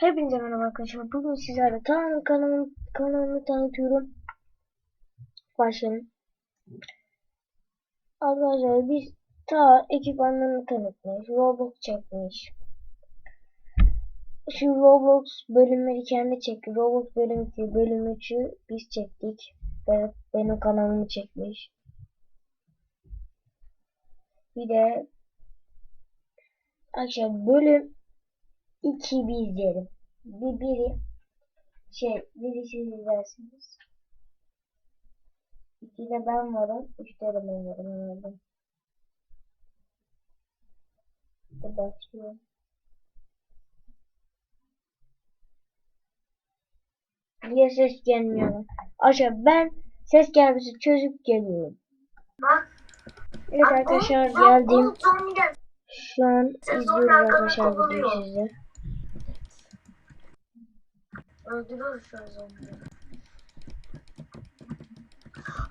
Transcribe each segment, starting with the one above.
Hepinize merhaba arkadaşlar. Bugün sizlerle tamamen kanalımı, kanalımı tanıtıyorum. Başlayalım. Arkadaşlar biz ta ekipmanlarını tanıtmış. Roblox çekmiş. Şu Roblox bölümleri kendi çekti. Roblox bölüm 2, bölüm 3'ü biz çektik. Evet, benim kanalımı çekmiş. Bir de Arkadaşlar bölüm 2 bir izleyelim. Bir biri şey biri siz izlersiniz. İkide ben varım. Üçte de ben varım. Anladım. Başlıyor. Niye ses gelmiyor? Aşağı ben ses gelmesi çözüp geliyorum. Bak. Evet arkadaşlar geldim. Şu an izliyoruz arkadaşlar videoyu kovalıyor. Öldürür şu zombileri.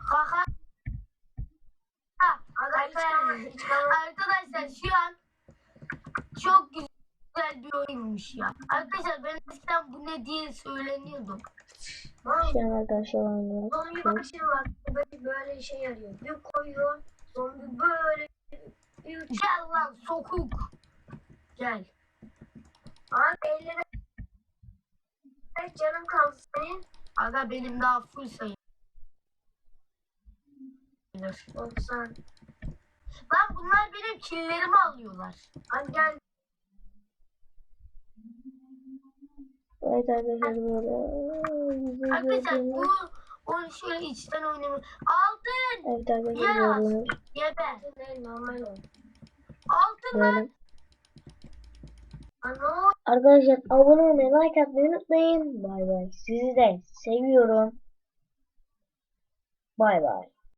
Kaka. Arkadaşlar, şu an çok güzel bir oyunmuş ya. Arkadaşlar ben eskiden bu ne diye söyleniyordum. Şu an arkadaşlar oynuyoruz. Zombi bakışın var. Böyle işe yarıyor. Bir koyuyor. Zombi böyle. Gel lan sokuk. Gel. Abi ellere 5 canım kaldı senin. Aga benim daha full sayı. 90. Lan bunlar benim killerimi alıyorlar. Hadi gel. Evet arkadaşlar Arkadaşlar bu onu şöyle içten oynamıyor. Altın. Evet arkadaşlar. Yer az. Geber. Normal Altın lan. Ano. Arkadaşlar abone olmayı, like atmayı unutmayın. Bay bay. Sizi de seviyorum. Bay bay.